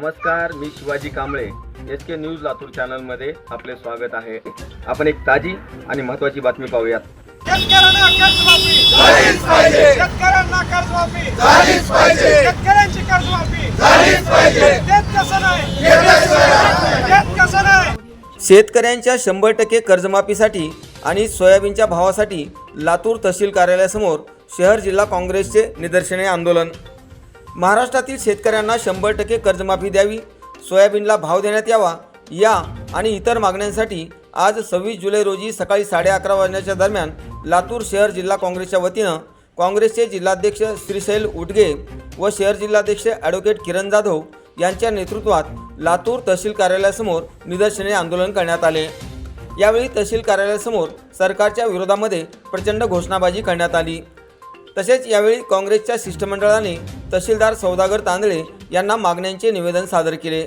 Balaji Kamble. S K news Latur चॅनलमध्ये आपले स्वागत आहे. आपण एक ताजी आणि महत्त्वाची बातमी पाहूयात. शेतकऱ्यांना कर्जमाफी. झालीच पाहिजे. शेतकऱ्यांना कर्जमाफी. झालीच पाहिजे. शेतकऱ्यांची कर्जमाफी. झालीच पाहिजे. देत कसं नाही? घेतल्याशिवाय राहत नाही. देत कसं नाही? शेतकऱ्यांच्या शंभर टक्के कर्जमाफीसाठी आणि सोयाबीनच्या भावासाठी लातूर तहसील कार्यालयासमोर शहर जिल्हा काँग्रेसचे निदर्शने आंदोलन. महाराष्ट्रातील शेतकऱ्यांना शंभर टक्के कर्जमाफी द्यावी सोयाबीनला भाव देण्यात यावा या आणि इतर मागण्यांसाठी आज सव्वीस जुलै रोजी सकाळी साडे अकरा वाजण्याच्या दरम्यान लातूर शहर जिल्हा काँग्रेसच्या वतीनं काँग्रेसचे जिल्हाध्यक्ष श्रीशैल उटगे व शहर जिल्हाध्यक्ष ॲडव्होकेट किरण जाधव यांच्या नेतृत्वात लातूर तहसील कार्यालयासमोर निदर्शने आंदोलन करण्यात आले. यावेळी तहसील कार्यालयासमोर सरकारच्या विरोधामध्ये प्रचंड घोषणाबाजी करण्यात आली. तसेच यावेळी काँग्रेसच्या शिष्टमंडळाने तहसीलदार सौदागर तांदळे यांना मागण्यांचे निवेदन सादर केले.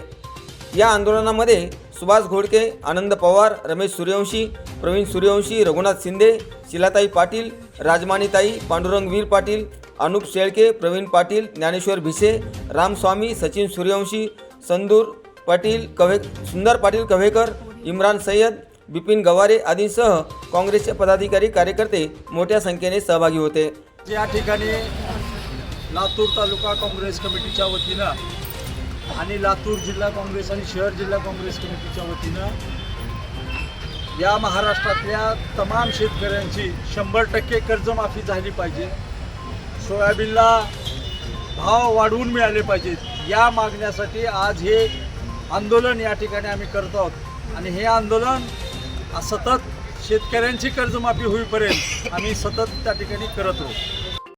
या आंदोलनामध्ये सुभाष घोडके आनंद पवार रमेश सूर्यवंशी प्रवीण सूर्यवंशी रघुनाथ शिंदे शिलाताई पाटील राजमानीताई पांडुरंग वीर पाटील अनुप शेळके प्रवीण पाटील ज्ञानेश्वर भिसे रामस्वामी सचिन सूर्यवंशी संदूर पाटील कव्हे सुंदर पाटील कव्हेकर इम्रान सय्यद बिपिन गवारे आदींसह काँग्रेसचे पदाधिकारी कार्यकर्ते मोठ्या संख्येने सहभागी होते. या ठिकाणी लातूर तालुका काँग्रेस कमिटीच्या वतीनं आणि लातूर जिल्हा काँग्रेस आणि शहर जिल्हा काँग्रेस कमिटीच्या वतीनं या महाराष्ट्रातल्या तमाम शेतकऱ्यांची शंभर टक्के कर्जमाफी झाली पाहिजे. सोयाबीनला भाव वाढवून मिळाले पाहिजेत. या मागण्यासाठी आज हे आंदोलन या ठिकाणी आम्ही करतो आहोत. आणि हे आंदोलन सतत शेतकऱ्यांची कर्जमाफी होईपर्यंत आम्ही सतत त्या ठिकाणी करत राहू